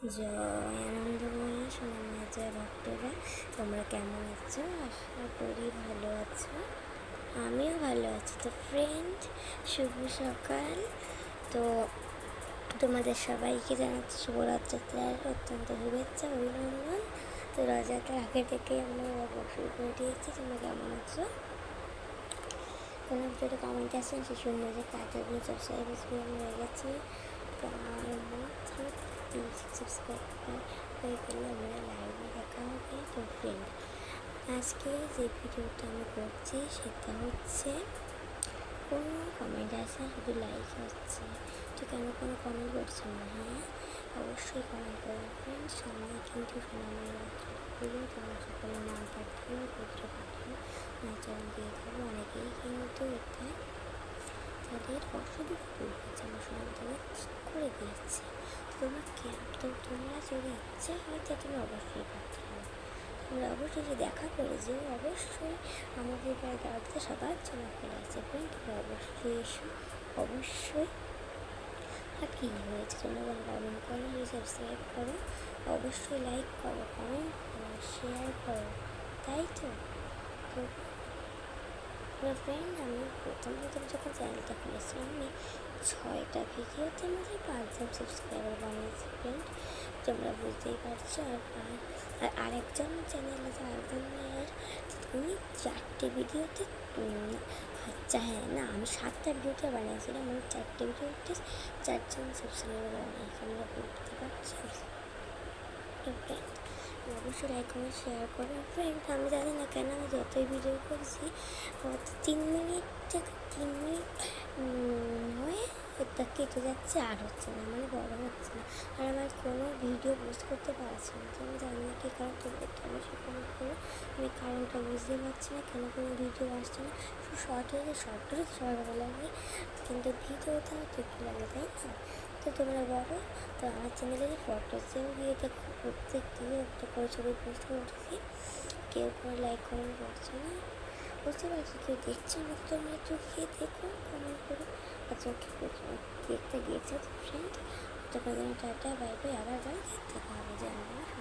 জয় আনন্দময়ী সোনামা জয় ভক্তরা, তোমরা কেমন আছো? আশা করি ভালো আছো। আমিও ভালো আছি। তো ফ্রেন্ড শুভ সকাল। তো তোমাদের সবাইকে জানাচ্ছি শুভরথযাত্রার অত্যন্ত শুভেচ্ছা, অভিনন্দন। তো রথযাত্রার আগে থেকে আমরা শুরু করে দিয়েছি। তোমরা কেমন আছো? কোনো ভিডিওটা কমেন্ট আসেন, সে শূন্য যে সাবস্ক্রাইবার্স হয়ে গেছে। হয়ে গেলে আমরা লাইভে দেখা হবে তো ফ্রেন্ড আজকে যে ভিডিওটা আমি করছি সেটা হচ্ছে কোনো কমেন্ট আসে শুধু লাইক হচ্ছে তো কেন কোনো কমেন্ট করছ না হ্যাঁ অবশ্যই কমেন্ট করো ফ্রেন্ড সামনে কিন্তু বাচ্চাগুলো তোমার সকলে নাম পাঠিও পুত্র পাঠিও নাচরণ দিয়ে দেবো অনেকেই কিন্তু এটা তাদের অসুবিধা দূর হচ্ছে আমার সঙ্গে তাদের ঠিক করে দিয়েছে। তোমরা কেন তো তোমরা যদি ইচ্ছে হয় তো তোমরা অবশ্যই করতে পারো। তোমরা অবশ্যই দেখা করে যে অবশ্যই আমাদের প্রায় গাড়িতে সবার খোলা আছে। ফ্রেন্ড তোমরা অবশ্যই এসো, অবশ্যই আর কী হয়েছে তোমরা কোনো কমেন্ট করো সাবস্ক্রাইব করো। অবশ্যই লাইক করো কমেন্ট করো শেয়ার করো। তাই তো? তো ফ্রেন্ড আমি প্রথম প্রথম যখন চ্যানেলটা খুলেছিলাম, আমি ছয়টা ভিডিওতে মধ্যে পাঁচজন সাবস্ক্রাইবার বানিয়েছি ফ্রেন্ড তোমরা বুঝতেই পারছ। আর আর- আর আরেকজন চ্যানেল আছে, আরেকজন মেয়ের উনি চারটে ভিডিওতে আচ্ছা হ্যাঁ না, আমি সাতটা ভিডিওতে বানিয়েছিলাম আমি চারটে ভিডিওতে চারজন সাবস্ক্রাইবার বানিয়েছি, তোমরা বুঝতে পারছ? ফ্রেন্ড অবশ্যই লাইক কমেন্ট শেয়ার করো ফ্রেন্ড আমি জানি না কেন আমি যতই ভিডিও করছি হয়তো তিন মিনিট থেকে তিন মিনিট হয়ে এটা কেটে যাচ্ছে, আর হচ্ছে না মানে বড় হচ্ছে না। আর আমার কোনো ভিডিও পোস্ট করতে পারছি না, তো আমি জানি না কী কারণ তোমরা একটু অবশ্যই কমেন্ট করো, আমি কারণটা বুঝতে পারছি না, কেন কোনো ভিডিও আসছে না। শুধু শর্ট হয়েছে শর্ট হলে সবার ভালো লাগে কিন্তু ভিডিওতে হয়তো একটু লাগে, তাই না? তো তোমরা বলো তো আমার চ্যানেলে ফটোসেও গিয়ে দেখো, প্রত্যেক দিনই একটা করে ছবি পোস্ট করছি। কেউ করে লাইক কমেন্ট করছে না? বুঝতে পারছি? কেউ দেখছে না? তোমরা চোখে দেখো কমেন্ট করো। আচ্ছা দেখতে গিয়েছে ফ্রেন্ড জন্য টাটা বাই বাই আবার যাই দেখতে পাবো আমরা